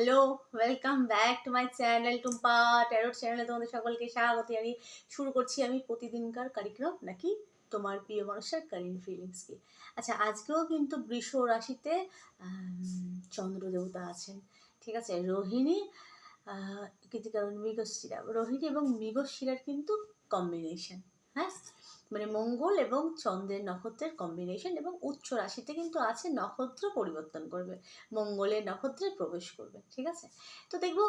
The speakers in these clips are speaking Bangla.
Hello welcome back to my channel Tumpa tarot চ্যানেলে তোমাদের সকলকে স্বাগত। আমি শুরু করছি আমি প্রতিদিনকার কারিক্রম নাকি তোমার প্রিয় মানুষের কারেন্ট ফিলিংসকে আচ্ছা আজকেও কিন্তু বৃষ রাশিতে আম, চন্দ্র দেবতা আছেন ঠিক আছে? রোহিণী কিন্তু কারণ মৃগশিরা। রোহিণী এবং মৃগশিরার কিন্তু কম্বিনেশন হ্যাঁ? মানে মঙ্গল এবং চন্দ্রের নক্ষত্রের কম্বিনেশন এবং উচ্চ রাশিতে কিন্তু আছে নক্ষত্র পরিবর্তন করবে, মঙ্গলের নক্ষত্রে প্রবেশ করবে, ঠিক আছে? তো দেখব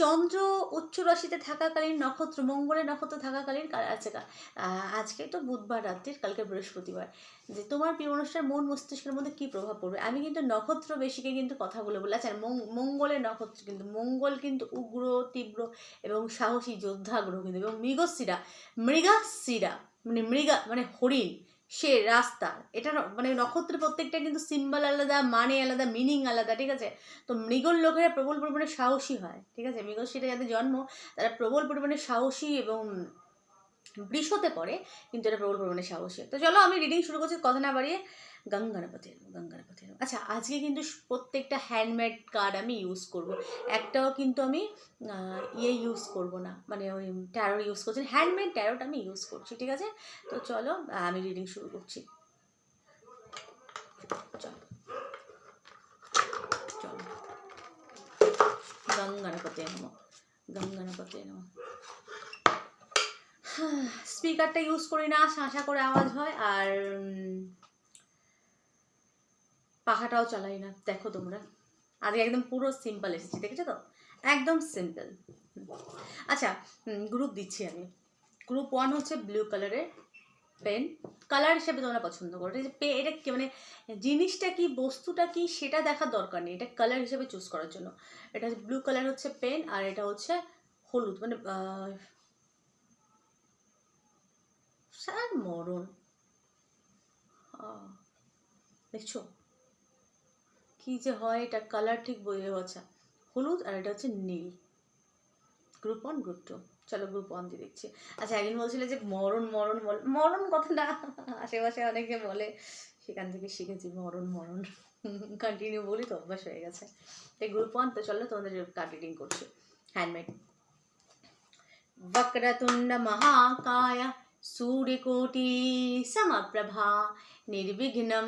চন্দ্র উচ্চ রাশিতে থাকাকালীন নক্ষত্র, মঙ্গলের নক্ষত্র থাকাকালীন আছে আজকে তো বুধবার রাত্রির, কালকে বৃহস্পতিবার। যে তোমার প্রিয় অনুষ্ঠান মন মস্তিষ্কের মধ্যে কি প্রভাব পড়বে? আমি কিন্তু নক্ষত্র বেশিকে কিন্তু কথা বলে বলে আচ্ছা মঙ্গলের নক্ষত্র কিন্তু, মঙ্গল কিন্তু উগ্র, তীব্র এবং সাহসী যোদ্ধা গ্রহ কিন্তু, এবং মৃগশিরা, মৃগাশিরা মানে মৃগা মানে হরিণ সে রাস্তা। এটা মানে নক্ষত্রের প্রত্যেকটা কিন্তু সিম্বল আলাদা মানে আলাদা মিনিং আলাদা, ঠিক আছে? তো মৃগল লোকেরা প্রবল পরিমাণে সাহসী হয়, ঠিক আছে? মৃগল সেটা যাদের জন্ম, তারা প্রবল পরিমাণে সাহসী এবং বৃষতে পড়ে, কিন্তু এটা প্রবল পরিমাণে সাহসী তো চলো আমি রিডিং শুরু করছি, কথা না বাড়িয়ে গঙ্গানাপতি গঙ্গানাপতি আচ্ছা আজকে কিন্তু প্রত্যেকটা হ্যান্ডমেড কার্ড আমি ইউজ করব। একটাও কিন্তু আমি ইয়ে ইউজ করব না। মানে ওই ট্যারো ইউজ করছি হ্যান্ডমেড ট্যারোট আমি ইউজ করছি, ঠিক আছে? তো চলো আমি রিডিং শুরু করছি। চলো। চলো। গঙ্গানাপতি নম গঙ্গানাপতি নম স্পিকারটা ইউজ করি না, শাঁসা করে আওয়াজ হয়, আর পাখাটাও চালাই না, দেখো তোমরা। আজকে একদম পুরো সিম্পল এসেছি, দেখেছ তো? একদম সিম্পল আচ্ছা গ্রুপ দিচ্ছি আমি। গ্রুপ ওয়ান হচ্ছে ব্লু কালারের পেন কালার হিসেবে তোমরা পছন্দ করো। আছে পে এটা কি মানে জিনিসটা কি, বস্তুটা কি, সেটা দেখার দরকার নেই। এটা কালার হিসেবে চুজ করার জন্য। এটা ব্লু কালার হচ্ছে পেন আর এটা হচ্ছে হলুদ। মানে মরণ। দেখছ? কি যে হয় এটা কালার ঠিক বোঝা আচ্ছা হলুদ আর এটা হচ্ছে নীল গ্রুপ ওয়ান গ্রুপ টু চলো গ্রুপ ওয়ান দিয়ে দেখছি আচ্ছা একদিন বলছিলে যে মরণ মরণ বল মরণ কথাটা আশেপাশে অনেকে বলে সেখান থেকে শিখেছি মরণ মরণ কন্টিনিউ বলি তো অভ্যাস হয়ে গেছে তো গ্রুপ ওয়ান তো চলো তোমাদের কার্ড রিডিং করছি হ্যান্ডমেড वक्रतुण्ड महाकाय सूर्यकोटि समप्रभा निर्विघ्नं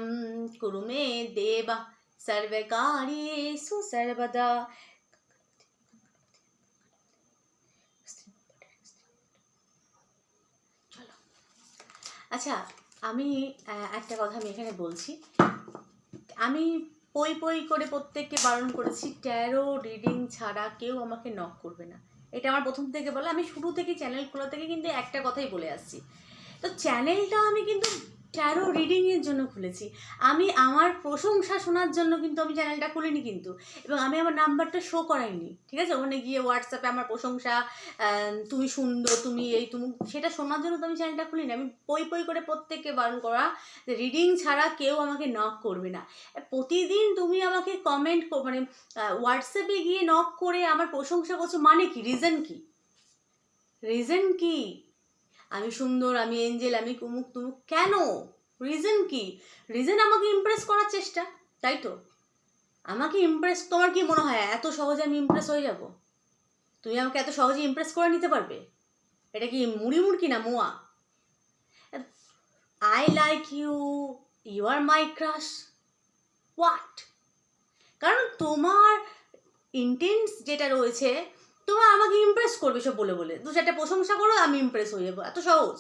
कुरु मे देव সর্বকার্যেষু সর্বদা আচ্ছা আমি একটা কথা আমি এখানে বলছি। আমি পই পই করে প্রত্যেককে বারণ করেছি ট্যারো রিডিং ছাড়া কেউ আমাকে নক করবে না। এটা আমার প্রথম থেকে বলে। আমি শুরু থেকে চ্যানেল খোলা থেকে কিন্তু একটা কথাই বলে আসছি। তো চ্যানেলটা আমি কিন্তু ট্যারো রিডিংয়ের জন্য খুলেছি। আমি আমার প্রশংসা শোনার জন্য কিন্তু আমি চ্যানেলটা খুলিনি কিন্তু। এবং আমি আমার নাম্বারটা শো করাইনি, ঠিক আছে? ওখানে গিয়ে হোয়াটসঅ্যাপে আমার প্রশংসা তুমি সুন্দর, তুমি এই, তুমি, সেটা শোনার জন্য তো আমি চ্যানেলটা খুলিনি। আমি পই পই করে প্রত্যেককে বারণ করা যে রিডিং ছাড়া কেউ আমাকে নক করবে না। প্রতিদিন তুমি আমাকে কমেন্ট মানে হোয়াটসঅ্যাপে গিয়ে নক করে আমার প্রশংসা করছ মানে কি? রিজন কি? রিজন কি? আমি সুন্দর, আমি এঞ্জেল আমি কুমুক তুমুক, কেন? রিজন কি? রিজন আমাকে ইমপ্রেস করার চেষ্টা, তাই তো? আমাকে ইমপ্রেস তোমার কি মনে হয় এত সহজে আমি ইমপ্রেস হয়ে যাব? তুমি আমাকে এত সহজে ইমপ্রেস করে নিতে পারবে? এটা কি মুড়ি মুড়কি না মোয়া? I like you you are my crush what কারণ তোমার ইন্টেন্স যেটা রয়েছে তোমার আমাকে ইমপ্রেস করবে সব বলে বলে। দু চারটা প্রশংসা করো, আমি ইমপ্রেস হয়ে যাব। এত সহজ।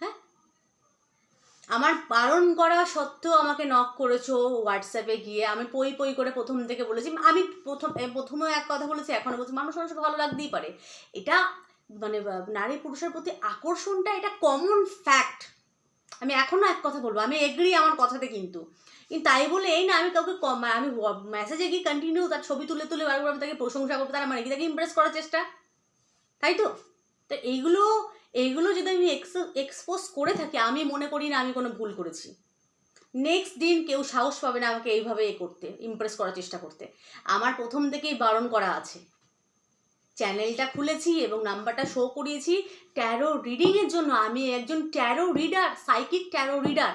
হ্যাঁ? আমার বারণ করা সত্ত্বেও আমাকে নক করেছ হোয়াটসঅ্যাপে গিয়ে। আমি পই পই করে প্রথম থেকে বলেছি। আমি প্রথম প্রথমেও এক কথা বলেছি এখনও বলছি। মানুষ মানুষকে ভালো লাগতেই পারে। এটা মানে নারী পুরুষের প্রতি আকর্ষণটা এটা কমন ফ্যাক্ট আমি এখনও এক কথা বলব, আমি এগ্রি আমার কথাতে কিন্তু। কিন্তু তাই বলে এই না, আমি কাউকে কম, আমি মেসেজে গিয়ে কন্টিনিউ তার ছবি তুলে তুলে বারবার আমি তাকে প্রশংসা করব, তার মানে কি? তাকে ইমপ্রেস করার চেষ্টা। তাই তো? তো এইগুলো এইগুলো যদি আমি এক্সপোজ করে থাকি, আমি মনে করি না আমি কোনো ভুল করেছি। নেক্সট দিন কেউ সাহস পাবে না আমাকে এইভাবে এ করতে ইমপ্রেস করার চেষ্টা করতে। আমার প্রথম থেকেই বারণ করা আছে। চ্যানেলটা খুলেছি এবং নাম্বারটা শো করিয়েছি। ট্যারো রিডিংয়ের জন্য আমি একজন tarot reader psychic tarot reader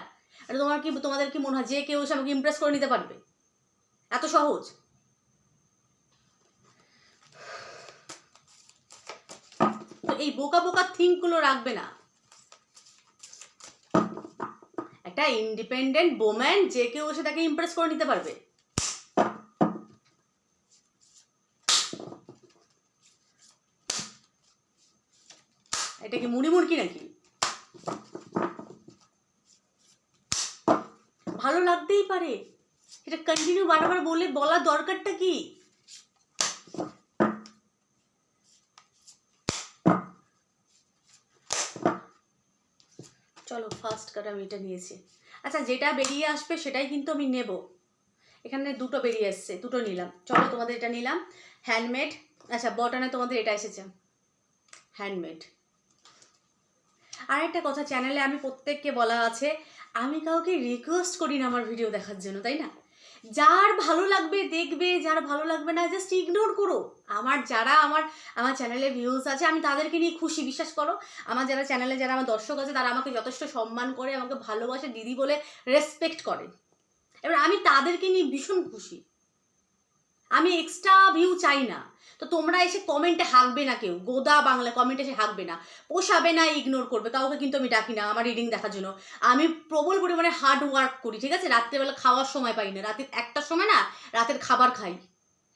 এটা তোমার কি, তোমাদের কি মনে হয় যে কেউ এসে আমাকে ইমপ্রেস করে নিতে পারবে? এত সহজ। তো এই বোকা বোকা থিঙ্কগুলো রাখবে না। একটা ইন্ডিপেন্ডেন্ট ওম্যান যে কেউ এসে তাকে ইমপ্রেস করে নিতে পারবে। এটা কি মুড়ি মুড়কি নাকি? ভালো লাগতেই পারে। এটা কন্টিনিউ বারবার বলে বলার দরকারটা কি? চলো ফার্স্ট কাট আমি এটা নিয়েছি। আচ্ছা যেটা বেরিয়ে আসবে সেটাই কিন্তু আমি নেব। এখানে দুটো বেরিয়ে এসছে, দুটো নিলাম। চলো, তোমাদের এটা নিলাম। হ্যান্ডমেড আচ্ছা বটনে তোমাদের এটা এসেছে। হ্যান্ডমেড আর একটা কথা চ্যানেলে আমি প্রত্যেককে বলা আছে, আমি কাউকে রিকোয়েস্ট করি না আমার ভিডিও দেখার জন্য, তাই না? যার ভালো লাগবে দেখবে, যার ভালো লাগবে না জাস্ট ইগনোর করো। আমার যারা আমার আমার চ্যানেলে ভিউজ আছে, আমি তাদেরকে নিয়ে খুশি, বিশ্বাস করো। আমার যারা চ্যানেলে যারা আমার দর্শক আছে, তারা আমাকে যথেষ্ট সম্মান করে, আমাকে ভালোবাসে, দিদি বলে রেসপেক্ট করে। এবার আমি তাদেরকে নিয়ে ভীষণ খুশি। আমি এক্সট্রা ভিউ চাই না। তো তোমরা এসে কমেন্টে হাঁকবে না কেউ। গোদা বাংলা কমেন্টে এসে হাঁকবে না। পোষাবে না ইগনোর করবে। কাউকে কিন্তু আমি ডাকি না আমার রিডিং দেখার জন্য। আমি প্রবল পরিমাণে হার্ড ওয়ার্ক করি, ঠিক আছে? রাত্রেবেলা খাওয়ার সময় পাই না। রাতের একটার সময় না, রাতের খাবার খাই।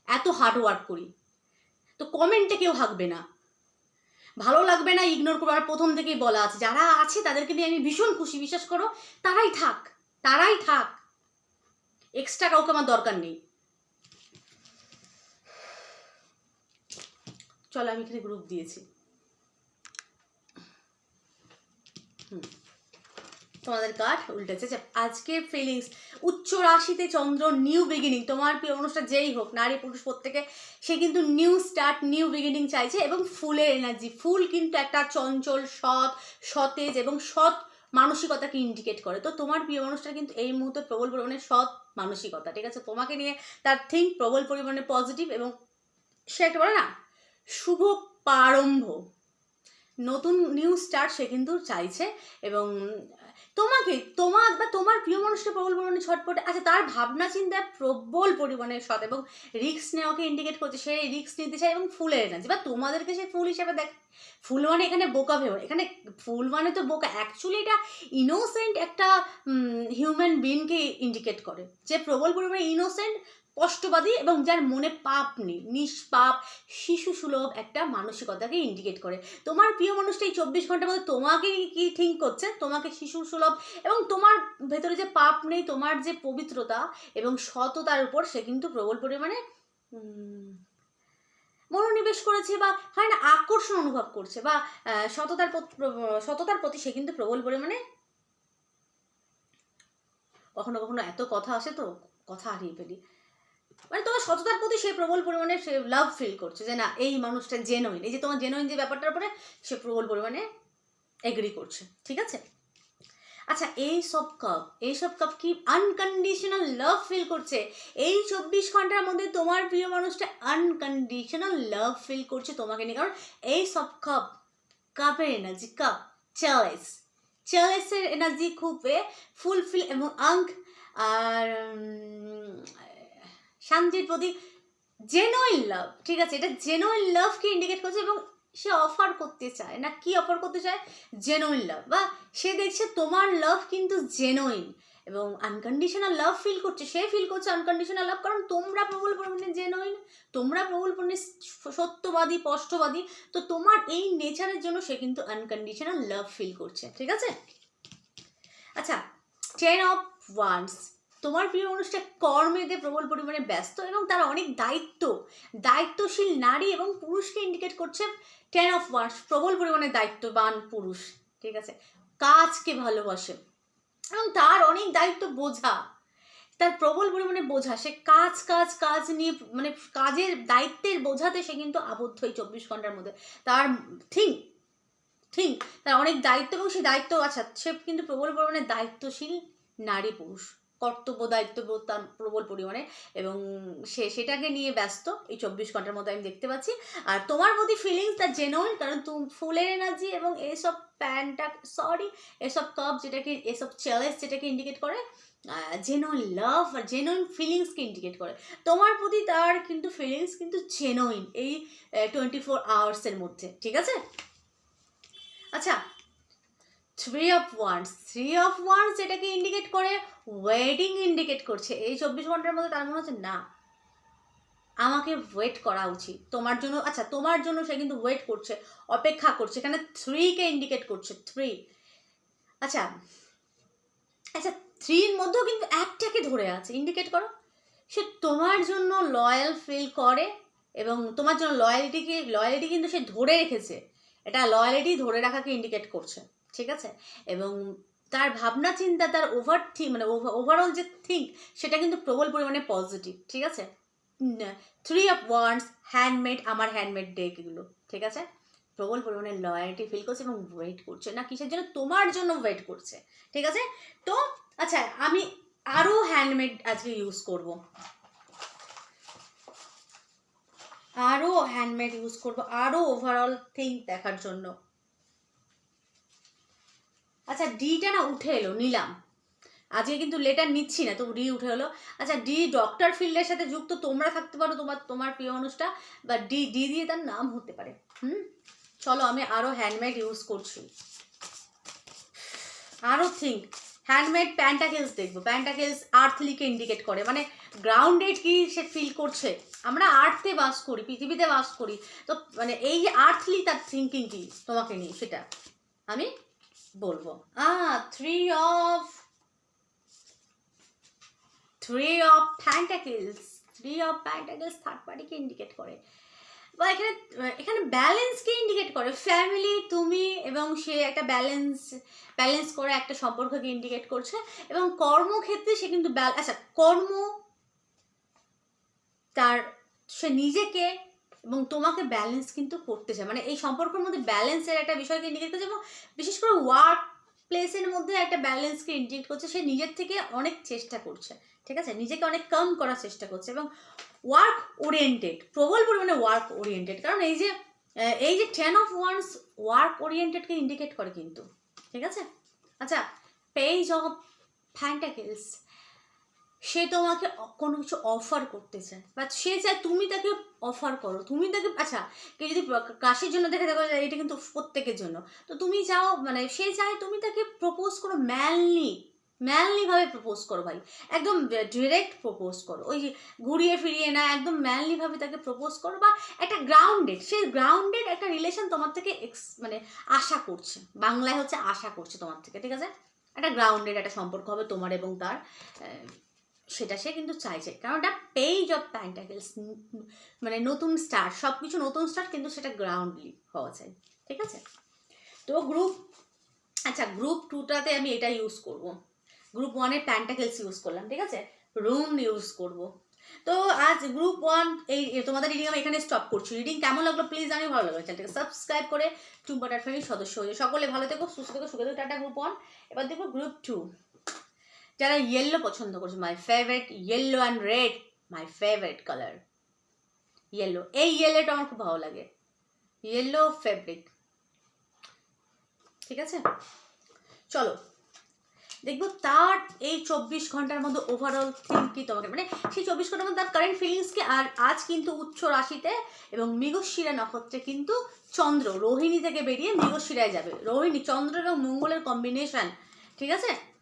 এত হার্ড ওয়ার্ক করি। তো কমেন্টে কেউ হাঁকবে না। ভালো লাগবে না ইগনোর করব। আর প্রথম থেকেই বলা আছে, যারা আছে তাদেরকে নিয়ে আমি ভীষণ খুশি। বিশ্বাস করো, তারাই থাক। তারাই থাক। এক্সট্রা কাউকে আমার দরকার নেই। চলো আমি এখানে গ্রুপ দিয়েছি। তোমাদের কার্ড উল্টেছে। আজকের ফিলিংস উচ্চ রাশিতে চন্দ্র নিউ বিগিনিং তোমার প্রিয় অনুষ্ঠান যেই হোক, নারী পুরুষ প্রত্যেকে, সে কিন্তু নিউ স্টার্ট নিউ বিগিনিং চাইছে এবং ফুলের এনার্জি ফুল কিন্তু একটা চঞ্চল, সৎ, সতেজ এবং সৎ মানসিকতাকে ইন্ডিকেট করে। তো তোমার প্রিয় মানুষটা কিন্তু এই মুহূর্তে প্রবল পরিমাণে সৎ মানসিকতা, ঠিক আছে? তোমাকে নিয়ে তার থিঙ্ক প্রবল পরিমাণে পজিটিভ এবং সে একটা বলে না শুভ প্রারম্ভ। নতুন নিউ স্টার্ট সে কিন্তু চাইছে এবং তোমাকে, তোমার বা তোমার প্রিয় মানুষটা প্রবল পরিমাণে ছটপটে আচ্ছা তার ভাবনা চিন্তায় প্রবল পরিমাণে সৎ এবং রিস্ক নেওয়াকে ইন্ডিকেট করছে, সে রিক্স নিতে চায় এবং ফুলের এনার্জি বা তোমাদেরকে সে ফুল হিসেবে দেখ, ফুল মানে এখানে বোকা ভেবে, এখানে ফুল মানে তো বোকা অ্যাকচুয়ালি এটা ইনোসেন্ট একটা হিউম্যান বিনকে ইন্ডিকেট করে। যে প্রবল পরিমাণে ইনোসেন্ট স্পষ্টবাদী এবং যার মনে পাপ নেই, নিষ্পাপ শিশু সুলভ একটা মানসিকতাকে ইন্ডিকেট করে। তোমার প্রিয় মানুষটা এই চব্বিশ ঘণ্টার মধ্যে তোমাকে কি থিঙ্ক করছে? তোমাকে শিশু সুলভ এবং তোমার ভেতরে যে পাপ নেই, তোমার যে পবিত্রতা এবং সততার উপর সে কিন্তু প্রবল পরিমাণে মনোনিবেশ করেছে বা হয় না, আকর্ষণ অনুভব করছে বা সততার সততার প্রতি সে কিন্তু প্রবল পরিমাণে কখনো কখনো এত কথা আসে তো, কথা হারিয়ে ফেলি। মানে তোমার সততার প্রতি সে প্রবল পরিমাণে সে লাভ ফিল করছে যে না, এই মানুষটা জেনুইন এই যে তোমার জেনুইন যে ব্যাপারটার উপরে সে প্রবল পরিমাণে এগ্রি করছে, ঠিক আছে? আচ্ছা এই সব কাপ এই সব কাপ কি আনকন্ডিশনাল লাভ ফিল করছে? এই চব্বিশ ঘণ্টার মধ্যে তোমার প্রিয় মানুষটা আনকন্ডিশনাল লাভ ফিল করছে তোমাকে নিয়ে। কারণ এই সব কাপ কাপের এনার্জি কাপ চ্যালেস চ্যালেসের এনার্জি খুব ফুলফিল এবং আঙ্ক আর শান্তির প্রতি জেনুইন লাভ ঠিক আছে? এটা জেনুইন লাভকে ইন্ডিকেট করছে এবং সে অফার করতে চায়। না, কি অফার করতে চায়? জেনুইন লাভ বা সে দেখছে তোমার লাভ কিন্তু জেনুইন এবং আনকন্ডিশনাল লাভ ফিল করছে। সে ফিল করছে আনকন্ডিশনাল লাভ কারণ তোমরা প্রবল পরিমাণে জেনুইন তোমরা প্রবল পরিমাণে সত্যবাদী, স্পষ্টবাদী, তো তোমার এই নেচারের জন্য সে কিন্তু আনকন্ডিশনাল লাভ ফিল করছে, ঠিক আছে? আচ্ছা টেন অফ ওয়ান্স তোমার প্রিয় মানুষটা কর্মেতে প্রবল পরিমাণে ব্যস্ত এবং তার অনেক দায়িত্ব। দায়িত্বশীল নারী এবং পুরুষকে ইন্ডিকেট করছে টেন অফ ওয়ান্স প্রবল পরিমাণে দায়িত্ববান পুরুষ, ঠিক আছে? কাজকে ভালোবাসে এবং তার অনেক দায়িত্ব বোঝা। তার প্রবল পরিমাণে বোঝা, সে কাজ কাজ কাজ নিয়ে মানে কাজের দায়িত্বের বোঝাতে সে কিন্তু আবদ্ধ এই চব্বিশ ঘণ্টার মধ্যে। তার থিঙ্ক থিঙ্ক তার অনেক দায়িত্ব এবং সে দায়িত্ব আচ্ছা সে কিন্তু প্রবল পরিমাণে দায়িত্বশীল নারী পুরুষ। কর্তব্য, দায়িত্ববোধ তার প্রবল পরিমাণে এবং সে সেটাকে নিয়ে ব্যস্ত এই চব্বিশ ঘণ্টার মধ্যে আমি দেখতে পাচ্ছি। আর তোমার প্রতি ফিলিংস তার জেনুইন কারণ তুমি ফুলের এনার্জি এবং এইসব প্যান্টটা সরি এসব কাপ যেটাকে, এসব চেলেস যেটাকে ইন্ডিকেট করে জেনুইন লাভ আর জেনুইন ফিলিংসকে ইন্ডিকেট করে। তোমার প্রতি তার কিন্তু ফিলিংস কিন্তু জেনুইন এই টোয়েন্টি ফোর আওয়ার্সের মধ্যে, ঠিক আছে? আচ্ছা three of wands three of wands এটাকে ইন্ডিকেট করে ওয়েডিং ইন্ডিকেট করছে। এই চব্বিশ ঘণ্টার মধ্যে তার মনে হচ্ছে, না, আমাকে ওয়েট করা উচিত। তোমার জন্য আচ্ছা তোমার জন্য সে কিন্তু ওয়েট করছে, অপেক্ষা করছে। এখানে থ্রিকে ইন্ডিকেট করছে থ্রি আচ্ছা আচ্ছা থ্রির মধ্যেও কিন্তু একটাকে ধরে আছে। ইন্ডিকেট করো। সে তোমার জন্য লয়াল ফিল করে এবং তোমার জন্য লয়ালিটিকে লয়ালিটি কিন্তু সে ধরে রেখেছে। এটা লয়ালিটি ধরে রাখাকে ইন্ডিকেট করছে, ঠিক আছে? এবং তার ভাবনা চিন্তা, তার ওভার থিঙ্ক মানে ওভারঅল যে থিঙ্ক সেটা কিন্তু প্রবল পরিমাণে পজিটিভ ঠিক আছে? থ্রি অফ ওয়ান্স হ্যান্ডমেড আমার হ্যান্ডমেড ডেক এগুলো, ঠিক আছে? প্রবল পরিমাণে লয়ালিটি ফিল করছে এবং ওয়েট করছে। না, কিসের জন্য? তোমার জন্য ওয়েট করছে, ঠিক আছে? তো আচ্ছা আমি আরও হ্যান্ডমেড আজকে ইউজ করব। আরও হ্যান্ডমেড ইউজ করব আরও ওভারঅল থিঙ্ক দেখার জন্য। আচ্ছা ডিটা না উঠে এলো, নিলাম। আজকে কিন্তু লেটার নিচ্ছি না, তো ডি উঠে এলো। আচ্ছা ডি ডক্টর ফিল্ডের সাথে যুক্ত, তোমরা থাকতে পারো তোমার তোমার প্রিয় মানুষটা বা ডি ডি দিয়ে তার নাম হতে পারে। হুম? চলো, আমি আরও হ্যান্ডমেড ইউজ করছি। আরও থিঙ্ক হ্যান্ডমেড প্যান্টাকেলস দেখব। প্যান্টাকেলস আর্থলিকে ইন্ডিকেট করে মানে গ্রাউন্ডেড কি সে ফিল করছে? আমরা আর্থে বাস করি, পৃথিবীতে বাস করি। তো মানে এই যে আর্থলি তার থিঙ্কিং কি তোমাকে নিয়ে সেটা আমি বলব। আ three of three of pentacles three of pentacles third পার্টিকে ইন্ডিকেট করে। বা এখানে এখানে ব্যালেন্সকে ইন্ডিকেট করে? ফ্যামিলি তুমি এবং সে একটা ব্যালেন্স ব্যালেন্স করে একটা সম্পর্ককে ইন্ডিকেট করছে। এবং কর্মক্ষেত্রে সে কিন্তু আচ্ছা কর্ম তার, সে নিজেকে এবং তোমাকে ব্যালেন্স কিন্তু করতে চায়। মানে এই সম্পর্কের মধ্যে ব্যালেন্সের একটা বিষয়কে ইন্ডিকেট করছে এবং বিশেষ করে ওয়ার্ক প্লেসের মধ্যে একটা ব্যালেন্সকে ইন্ডিকেট করছে। সে নিজের থেকে অনেক চেষ্টা করছে, ঠিক আছে? নিজেকে অনেক কম করার চেষ্টা করছে এবং ওয়ার্ক ওরিয়েন্টেড প্রবল পরিমাণে ওয়ার্ক ওরিয়েন্টেড কারণ এই যে এই যে টেন অফ ওয়ান্স ওয়ার্ক ওরিয়েন্টেডকে ইন্ডিকেট করে কিন্তু, ঠিক আছে? আচ্ছা পেজ অফ ফ্যান্টাকেলস সে তোমাকে কোনো কিছু অফার করতে চায় বা সে চায় তুমি তাকে অফার করো। তুমি তাকে আচ্ছা কেউ যদি কাশির জন্য দেখে দেখো এটা কিন্তু প্রত্যেকের জন্য। তো তুমি চাও মানে সে চায় তুমি তাকে প্রপোজ করো ম্যানলি ম্যানলিভাবে প্রপোজ করো ভাই। একদম ডিরেক্ট প্রপোজ করো। ওই ঘুরিয়ে ফিরিয়ে না, একদম ম্যানলিভাবে তাকে প্রপোজ করো বা একটা গ্রাউন্ডেড সে গ্রাউন্ডেড একটা রিলেশন তোমার থেকে এক্স মানে আশা করছে। বাংলায় হচ্ছে আশা করছে তোমার থেকে, ঠিক আছে? একটা গ্রাউন্ডেড একটা সম্পর্ক হবে তোমার এবং তার সেটা সে কিন্তু চাইছে। কারণ এটা পেজ অফ প্যান্টাকেলস মানে নতুন স্টার্ট সব কিছু নতুন স্টার্ট কিন্তু সেটা গ্রাউন্ডলি হওয়া চাই ঠিক আছে? তো গ্রুপ আচ্ছা গ্রুপ টুটাতে আমি এটা ইউজ করব। গ্রুপ ওয়ানের প্যান্টাকেলস ইউজ করলাম, ঠিক আছে? রুম ইউজ করব। তো আজ গ্রুপ ওয়ান এই তোমাদের রিডিং আমি এখানে স্টপ করছি। রিডিং কেমন লাগল প্লিজ আমি ভালো লাগল। চ্যানেলটাকে সাবস্ক্রাইব করে টুম্পাটার ফ্যামিলির সদস্য হয়ে সকলে ভালো থেকো, সুস্থ থেকো, সুখে থেকো, টাটা গ্রুপ ওয়ান এবার দেখব গ্রুপ টু যারা ইয়েলো পছন্দ করছে my favourite yellow and red my favourite colour yellow এই ইয়েলোটা আমার খুব ভালো লাগে। ইয়েলো ফেব্রিক ঠিক আছে? চলো। দেখব তার এই চব্বিশ ঘণ্টার মধ্যে ওভারঅল থিঙ্ক কি তোমাকে মানে সেই চব্বিশ ঘণ্টার মধ্যে তার কারেন্ট ফিলিংসকে আর আজ কিন্তু উচ্চ রাশিতে এবং মৃগশিরা নক্ষত্রে কিন্তু চন্দ্র, রোহিণী থেকে বেরিয়ে মৃগশিরায় যাবে। রোহিণী, চন্দ্র এবং মঙ্গলের কম্বিনেশন ঠিক আছে?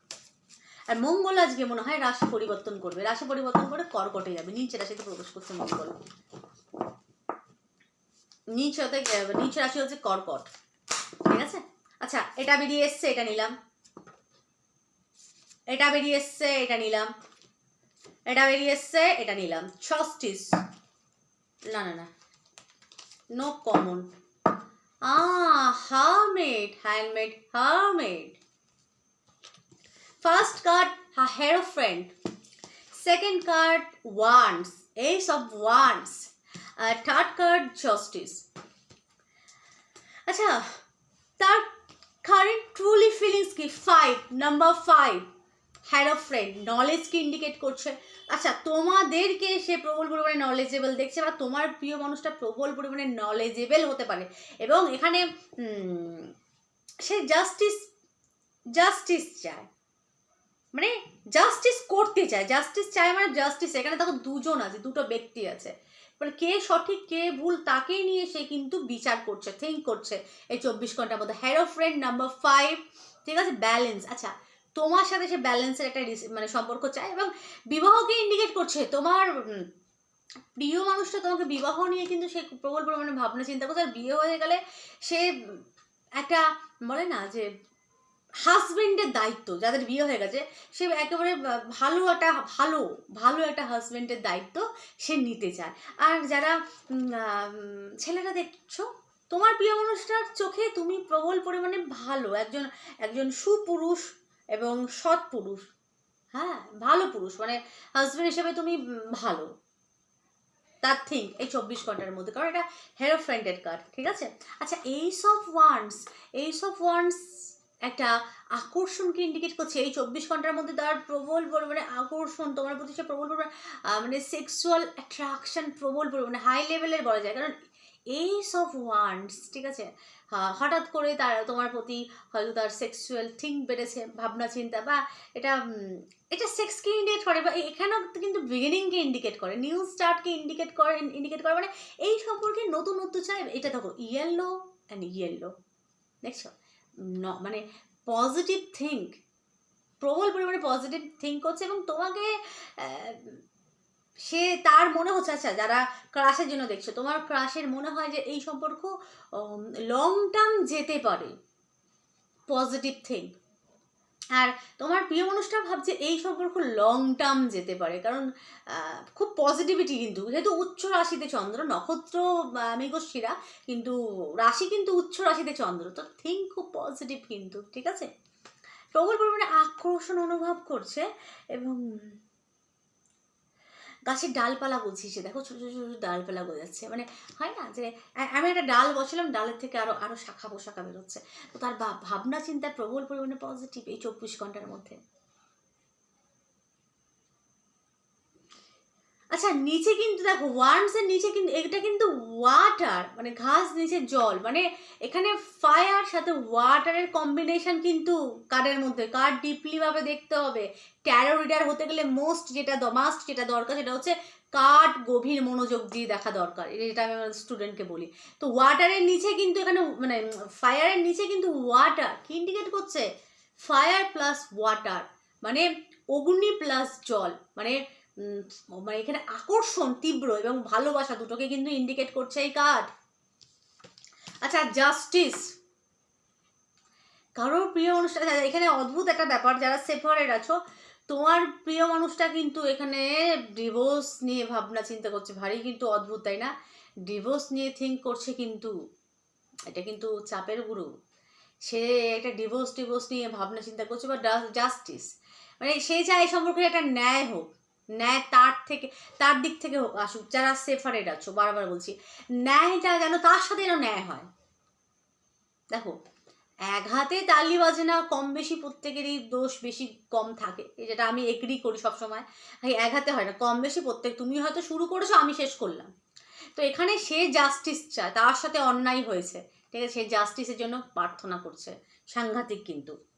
আর মঙ্গল আজকে মনে হয় রাশি পরিবর্তন করবে। রাশি পরিবর্তন করে কর্কটে যাবে। নিচে রাশিতে প্রবেশ করছে মঙ্গল। নিচ নিচ রাশি হচ্ছে কর্কট ঠিক আছে? আচ্ছা এটা বেরিয়ে এসছে, এটা নিলাম। এটা বেরিয়ে এসছে, এটা নিলাম। এটা বেরিয়ে এসছে, এটা নিলাম। ছস্টিস না না না। নো কমন আ হারমেড হ্যান্ডমেড হারমেড first card Hero friend second card wands ace of wands third card justice আচ্ছা তার কারেন্ট ট্রুলি ফিলিংস কি ফাইভ নাম্বার ফাইভ হ্যাড অফ ফ্রেন্ড নলেজকে ইন্ডিকেট করছে। আচ্ছা তোমাদেরকে সে প্রবল পরিমাণে নলেজেবল দেখছে বা তোমার প্রিয় মানুষটা প্রবল পরিমাণে নলেজেবল হতে পারে। এবং এখানে সে জাস্টিস জাস্টিস চায়। মানে জাস্টিস করতে চায় জাস্টিস চায় মানে জাস্টিস এখানে দেখো দুজন আছে, দুটো ব্যক্তি আছে। মানে কে সঠিক, কে ভুল তাকেই নিয়ে সে কিন্তু বিচার করছে থিঙ্ক করছে এই চব্বিশ ঘণ্টার মধ্যে। হ্যারো ফ্রেন্ড নাম্বার ফাইভ ঠিক আছে? ব্যালেন্স আচ্ছা তোমার সাথে সে ব্যালেন্সের একটা মানে সম্পর্ক চায় এবং বিবাহকে ইন্ডিকেট করছে। তোমার প্রিয় মানুষটা তোমাকে বিবাহ নিয়ে কিন্তু সে প্রবল পরিমাণে ভাবনা চিন্তা করছে। আর বিয়ে হয়ে গেলে সে একটা বলে না যে হাজবেন্ডের দায়িত্ব, যাদের বিয়ে হয়ে গেছে, সে একেবারে ভালো একটা, ভালো ভালো একটা হাজবেন্ডের দায়িত্ব সে নিতে চায়। আর যারা ছেলেরা দেখছ, তোমার প্রিয় মানুষটার চোখে তুমি প্রবল পরিমাণে ভালো, একজন একজন সুপুরুষ এবং সৎ পুরুষ। হ্যাঁ ভালো পুরুষ মানে হাজবেন্ড হিসেবে তুমি ভালো। তার থিঙ্ক এই চব্বিশ ঘণ্টার মধ্যে, কারণ এটা হেরো ফ্রেন্ডের কার্ড ঠিক আছে? আচ্ছা ace of wands ace of wands একটা আকর্ষণকে ইন্ডিকেট করছে? এই চব্বিশ ঘণ্টার মধ্যে তার প্রবল পরিমাণে আকর্ষণ, তোমার প্রতি সে প্রবল পরিমাণে মানে সেক্সুয়াল অ্যাট্রাকশন প্রবল পরিমাণে হাই লেভেলের বলা যায়। কারণ এইস অফ ওয়ান্স ঠিক আছে? হঠাৎ করে তার, তোমার প্রতি হয়তো তার সেক্সুয়াল থিঙ্ক বেড়েছে, ভাবনা, চিন্তা, বা এটা এটা সেক্সকে ইন্ডিকেট করে, বা এখানেও কিন্তু বিগিনিংকে ইন্ডিকেট করে নিউ স্টার্টকে ইন্ডিকেট করে ইন্ডিকেট করে মানে এই সম্পর্কে নতুন নতুনত্ব চাই এটা দেখো ইয়েলো অ্যান্ড ইয়েলো দেখছ? ন মানে পজিটিভ থিঙ্ক প্রবল পরিমাণে পজিটিভ থিঙ্ক করছে এবং তোমাকে সে তার মনে হচ্ছে আচ্ছা যারা ক্রাশের জন্য দেখছ, তোমার ক্রাশের মনে হয় যে এই সম্পর্ক লং টার্ম যেতে পারে পজিটিভ থিঙ্ক আর তোমার প্রিয় মানুষটা ভাবছে এই সম্পর্ক লং টার্ম যেতে পারে। কারণ খুব পজিটিভিটি কিন্তু। যেহেতু উচ্চ রাশিতে চন্দ্র, নক্ষত্র মেঘশিরা কিন্তু, রাশি কিন্তু উচ্চ রাশিতে চন্দ্র। তো থিঙ্ক খুব পজিটিভ কিন্তু, ঠিক আছে? প্রবল পরিমাণে আকর্ষণ অনুভব করছে এবং গাছের ডালপালা গজিয়েছে দেখো ছোটো ছোটো ছোটো ডালপালা যাচ্ছে। মানে হয় না যে আমি একটা ডাল বসালাম, ডালের থেকে আরও আরও শাখা পোশাখা বেরোচ্ছে। তো তার ভাব- ভাবনা চিন্তা প্রবল পরিমাণে পজিটিভ এই চব্বিশ ঘণ্টার মধ্যে। আচ্ছা নিচে কিন্তু দেখো ওয়ার্মসের নিচে কিন্তু এটা কিন্তু ওয়াটার মানে ঘাস নিচে জল মানে এখানে ফায়ার সাথে ওয়াটারের কম্বিনেশন কিন্তু কার্ডের মধ্যে? কার্ড ডিপলি ভাবে দেখতে হবে? ট্যারো রিডার হতে গেলে মোস্ট যেটা দ মাস্ট যেটা দরকার সেটা হচ্ছে কার্ড গভীর মনোযোগ দিয়ে দেখা দরকার। এটা আমি আমার স্টুডেন্টকে বলি। তো ওয়াটারের নিচে কিন্তু এখানে মানে ফায়ারের নিচে কিন্তু ওয়াটার কি ইন্ডিকেট করছে? ফায়ার প্লাস ওয়াটার মানে অগ্নি প্লাস জল মানে মানে এখানে আকর্ষণ তীব্র এবং ভালোবাসা দুটোকে কিন্তু ইন্ডিকেট করছে এই কার্ড আচ্ছা জাস্টিস কারোর প্রিয় অনুষ্ঠান এখানে অদ্ভুত একটা ব্যাপার, যারা সেপারেট আছো, তোমার প্রিয় মানুষটা কিন্তু এখানে ডিভোর্স নিয়ে ভাবনা চিন্তা করছে, ভারী কিন্তু অদ্ভুত, তাই না? ডিভোর্স নিয়ে থিঙ্ক করছে কিন্তু, এটা কিন্তু চাপের গুরু। সে একটা ডিভোর্স ডিভোর্স নিয়ে ভাবনা চিন্তা করছে বা জাস্টিস মানে সে চায় সম্পর্কে একটা ন্যায় হোক। ন্যায় তার থেকে, তার দিক থেকে হোক আসুক, যারা সেফারেট আছো, বারবার বলছি, ন্যায়টা যেন তার সাথে যেন ন্যায় হয়। দেখো, এক হাতে তালি বাজে না, কম বেশি প্রত্যেকেরই দোষ বেশি কম থাকে। যেটা আমি এগ্রি করি সবসময় এক হাতে হয় না, কম বেশি প্রত্যেক, তুমি হয়তো শুরু করেছ, আমি শেষ করলাম। তো এখানে সে জাস্টিস চায়, তার সাথে অন্যায় হয়েছে, ঠিক আছে? সে জাস্টিসের জন্য প্রার্থনা করছে, সাংঘাতিক কিন্তু।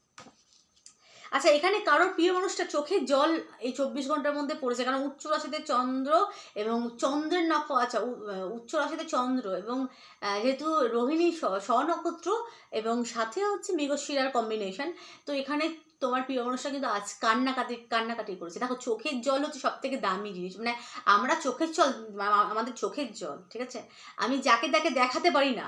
আচ্ছা এখানে কারোর প্রিয় মানুষটা চোখে জল এই চব্বিশ ঘণ্টার মধ্যে পড়েছে, কারণ উচ্চ রাশিতে চন্দ্র এবং চন্দ্রের নক্ষ আচ্ছা উচ্চ রাশিতে চন্দ্র এবং যেহেতু রোহিণী স্বনক্ষত্র এবং সাথে হচ্ছে মৃগশিরার কম্বিনেশন তো এখানে তোমার প্রিয় মানুষটা কিন্তু আজ কান্নাকাটি কান্নাকাটি করেছে। দেখো, চোখের জল হচ্ছে সব থেকে দামি জিনিস মানে আমরা চোখের জল আমাদের চোখের জল, ঠিক আছে? আমি যাকে তাকে দেখাতে পারি না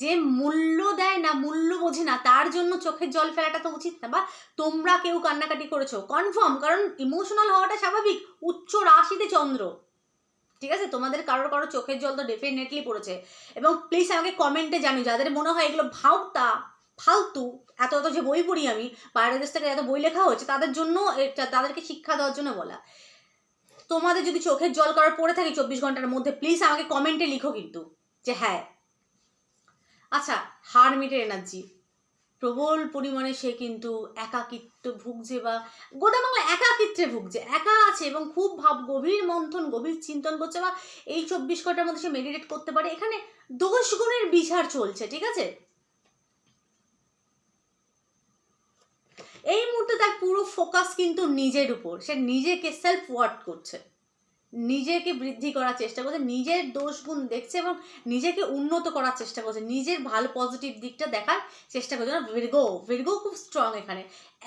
যে মূল্য দেয় না, মূল্য বোঝে না, তার জন্য চোখের জল ফেলাটা তো উচিত না। বা তোমরা কেউ কান্নাকাটি করেছ। কনফার্ম কারণ ইমোশনাল হওয়াটা স্বাভাবিক। উচ্চ রাশিতে চন্দ্র। ঠিক আছে? তোমাদের কারোর কারও চোখের জল তো ডেফিনেটলি পড়েছে। এবং প্লিজ আমাকে কমেন্টে জানি যাদের মনে হয় এগুলো ভাউতা ফালতু, এত এত যে বই পড়ি আমি, বাইরের দেশ থেকে এত বই লেখা হয়েছে, তাদের জন্য তাদেরকে শিক্ষা দেওয়ার জন্য বলা। তোমাদের যদি চোখের জল করার পড়ে থাকে চব্বিশ ঘণ্টার মধ্যে প্লিজ আমাকে কমেন্টে লিখো কিন্তু, যে হ্যাঁ আচ্ছা হারমিটের এনার্জি প্রবল পরিমাণে সে কিন্তু একাকিত্ব ভুগছে বা গোটা বাংলা একাকিত্বে ভুগছে। একা আছে এবং খুব ভাব, গভীর মন্থন, গভীর চিন্তন করছে বা এই চব্বিশ ঘণ্টার মধ্যে সে মেডিটেট করতে পারে। এখানে দোষ গুণের বিচার চলছে, ঠিক আছে? এই মুহূর্তে তার পুরো ফোকাস কিন্তু নিজের উপর। সে নিজেকে সেলফ ওয়ার্ড করছে। নিজেকে বৃদ্ধি করার চেষ্টা করছে, নিজের দোষ গুণ দেখছে এবং নিজেকে উন্নত করার চেষ্টা করছে, নিজের ভালো পজিটিভ দিকটা দেখার চেষ্টা করছে। না ভির্গো ভির্গো খুব স্ট্রং এখানে।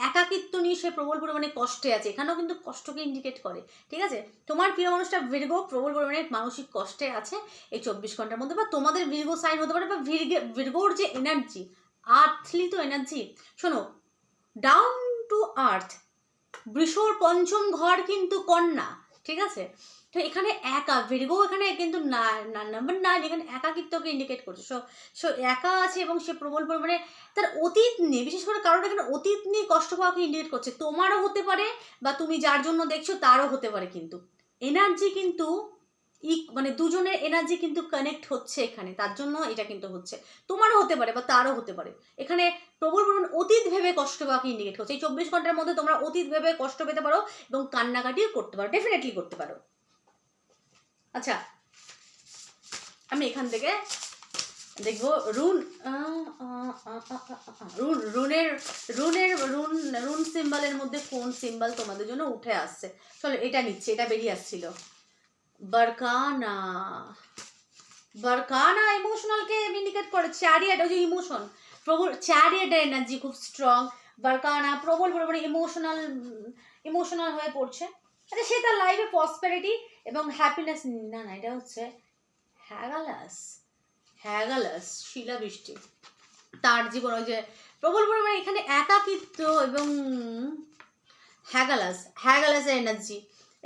একাকিত্ব নিয়ে সে প্রবল পরিমাণে কষ্টে আছে, এখানেও কিন্তু কষ্টকে ইন্ডিকেট করে, ঠিক আছে? তোমার প্রিয় মানুষটা ভির্গো প্রবল পরিমাণে মানসিক কষ্টে আছে এই চব্বিশ ঘণ্টার মধ্যে, বা তোমাদের ভির্গো সাইন হতে পারে, বা ভির্গে ভির্গোর যে এনার্জি আর্থলি তো এনার্জি শোনো ডাউন টু আর্থ বৃষর পঞ্চম ঘর কিন্তু কন্যা ঠিক আছে? তো এখানে একা ভেরিগো এখানে কিন্তু না নাম্বার নাইন এখানে একাকিত্বকে ইন্ডিকেট করছে। সো সো একা আছে এবং সে প্রবল পরিমাণে তার অতীত নিয়ে, বিশেষ করে কারণ এখানে অতীত নিয়ে কষ্ট পাওয়াকে ইন্ডিকেট করছে। তোমারও হতে পারে বা তুমি যার জন্য দেখছ, তারও হতে পারে কিন্তু। এনার্জি কিন্তু ইক মানে দুজনের এনার্জি কিন্তু কানেক্ট হচ্ছে এখানে, তার জন্য এটা কিন্তু হচ্ছে। তোমারও হতে পারে বা তারও হতে পারে। এখানে প্রবল পরিমাণ অতীত ভেবে কষ্ট পাওয়াকে ইন্ডিকেট করছে। এই চব্বিশ ঘণ্টার মধ্যে তোমরা অতীত ভেবে কষ্ট পেতে পারো এবং কান্নাকাটিও করতে পারো ডেফিনেটলি করতে পারো। আচ্ছা আমি এখান থেকে দেখব রুন রুন রুনের রুনের রুন রুন সিম্বলের মধ্যে কোন সিম্বল তোমাদের জন্য উঠে আসছে? চলো এটা নিচ্ছে, এটা বেরিয়ে আসছিল। বারকানা বারকানা ইমোশনালকে ইন্ডিকেট করে চ্যারিয়েট ওই যে ইমোশন প্রবল চ্যারিয়েটের এনার্জি খুব স্ট্রং বারকানা প্রবল পরিমাণে ইমোশনাল ইমোশনাল হয়ে পড়ছে আচ্ছা সে তার লাইফে প্রসপেরিটি এবং হ্যাপিনেস না না এটা হচ্ছে হ্যাগালাস হ্যাগালাস শিলাবৃষ্টি তার জীবন ওই যে প্রবল পরিমাণে এখানে একাকিত্ব এবং হ্যাগালাস হ্যাগালাসের এনার্জি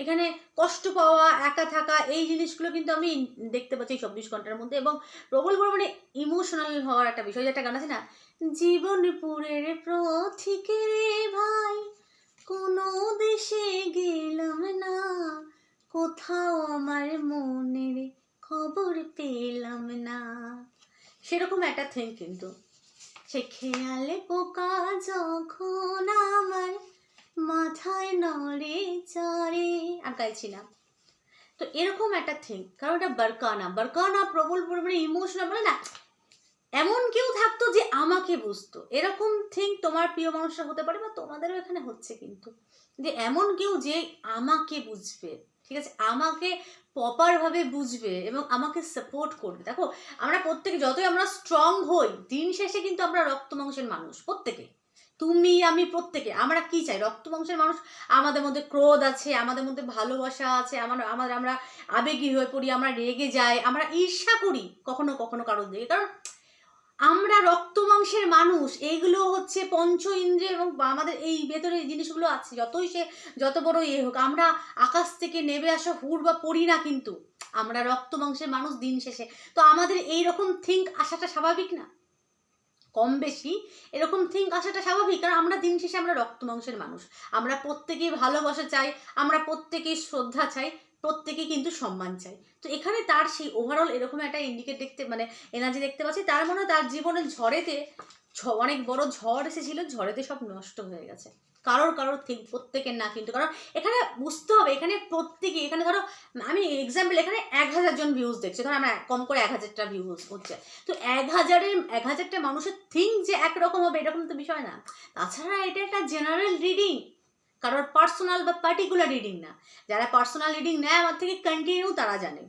এখানে কষ্ট পাওয়া, একা থাকা, এই জিনিসগুলো কিন্তু আমি দেখতে পাচ্ছি এই চব্বিশ ঘণ্টার মধ্যে এবং প্রবল পরিমাণে ইমোশনাল হওয়ার একটা বিষয় যে একটা গান আছে না? জীবনপুরের প্রথিকে রে ভাই, কোনো দেশে গেলাম না, কোথাও আমার মনের খবর পেলাম না। সেরকম একটা থিং কিন্তু। সে খেয়ালে পোকা যখন আমার মাথায় নড়ে চড়ে। আর গাইছি না। তো এরকম একটা থিং কারণ এটা বারকানা। বারকানা, প্রবল পরিমাণে ইমোশনাল বলে না, এমন কেউ থাকতো যে আমাকে বুঝতো। এরকম থিং তোমার প্রিয় মানুষরা হতে পারে বা তোমাদেরও এখানে হচ্ছে কিন্তু। যে এমন কেউ যে আমাকে বুঝবে, ঠিক আছে? আমাকে প্রপারভাবে বুঝবে এবং আমাকে সাপোর্ট করবে। দেখো, আমরা প্রত্যেকে, যতই আমরা স্ট্রং হই, দিন শেষে কিন্তু আমরা রক্ত মাংসের মানুষ, প্রত্যেকে। তুমি, আমি প্রত্যেকে, আমরা কি চাই? রক্ত মাংসের মানুষ আমাদের মধ্যে ক্রোধ আছে, আমাদের মধ্যে ভালোবাসা আছে, আমার আমার, আমরা আবেগী হয়ে পড়ি, আমরা রেগে যাই, আমরা ঈর্ষা করি কখনো কখনো কারোর দিকে। কারণ আমরা রক্ত মাংসের মানুষ এইগুলো হচ্ছে পঞ্চ ইন্দ্রিয় এবং আমাদের এই ভেতরে জিনিসগুলো আছে। যতই সে, যত বড় ইয়ে হোক, আমরা আকাশ থেকে নেবে আসা হুড় বা পড়ি না কিন্তু, আমরা রক্ত মাংসের মানুষ দিন শেষে। তো আমাদের এই রকম থিঙ্ক আসাটা স্বাভাবিক না? কম বেশি এরকম থিঙ্ক আসাটা স্বাভাবিক। কারণ আমরা দিন শেষে আমরা রক্ত মাংসের মানুষ। আমরা প্রত্যেকেই ভালোবাসা চাই, আমরা প্রত্যেকেই শ্রদ্ধা চাই। প্রত্যেকে কিন্তু সম্মান চাই তো এখানে তার সেই ওভারঅল এরকম একটা ইন্ডিকেট দেখতে মানে এনার্জি দেখতে পাচ্ছি। তার মনে তার জীবনের ঝড়েতে অনেক বড় ঝড় এসেছিল, ঝড়েতে সব নষ্ট হয়ে গেছে। কারোর কারোর ঠিক প্রত্যেকের না কিন্তু। কারণ এখানে বুঝতে হবে, এখানে প্রত্যেকে, এখানে ধরো, আমি এক্সাম্পল এখানে এক হাজার জন ভিউজ দেখছে। ধরো আমরা কম করে এক হাজারটা ভিউজ হচ্ছে। তো এক হাজারের, এক হাজারটা মানুষের থিঙ্ক যে একরকম হবে, এরকম তো বিষয় না। তাছাড়া এটা একটা জেনারেল রিডিং কারোর পার্সোনাল বা পার্টিকুলার রিডিং না। যারা পার্সোনাল রিডিং নেয়, আমার থেকে কন্টিনিউ তারা জানে।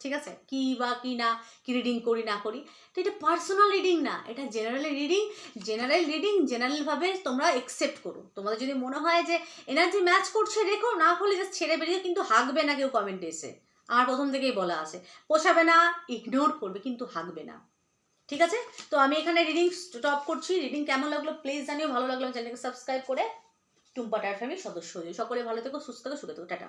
ঠিক আছে? কি বা কি না, কি রিডিং করি, না করি। তো এটা পার্সোনাল রিডিং না, এটা জেনারেল রিডিং জেনারেল রিডিং জেনারেলভাবে তোমরা একসেপ্ট করো। তোমাদের যদি মনে হয় যে এনার্জি ম্যাচ করছে, রেখো। না হলে জাস্ট ছেড়ে বেরিয়ে কিন্তু হাঁকবে না কেউ কমেন্টে এসে। আমার প্রথম থেকেই বলা আছে। পোষাবে না ইগনোর করবে, কিন্তু হাঁকবে না। ঠিক আছে? তো আমি এখানে রিডিং স্টপ করছি। রিডিং কেমন লাগল প্লিজ জানিও। ভালো লাগল চ্যানেলকে সাবস্ক্রাইব করে টুম্পাটার ফ্যামিলির সদস্য হয়ে। সকলে ভালো থেকো সুস্থ থেকো সুখে থেকো টাটা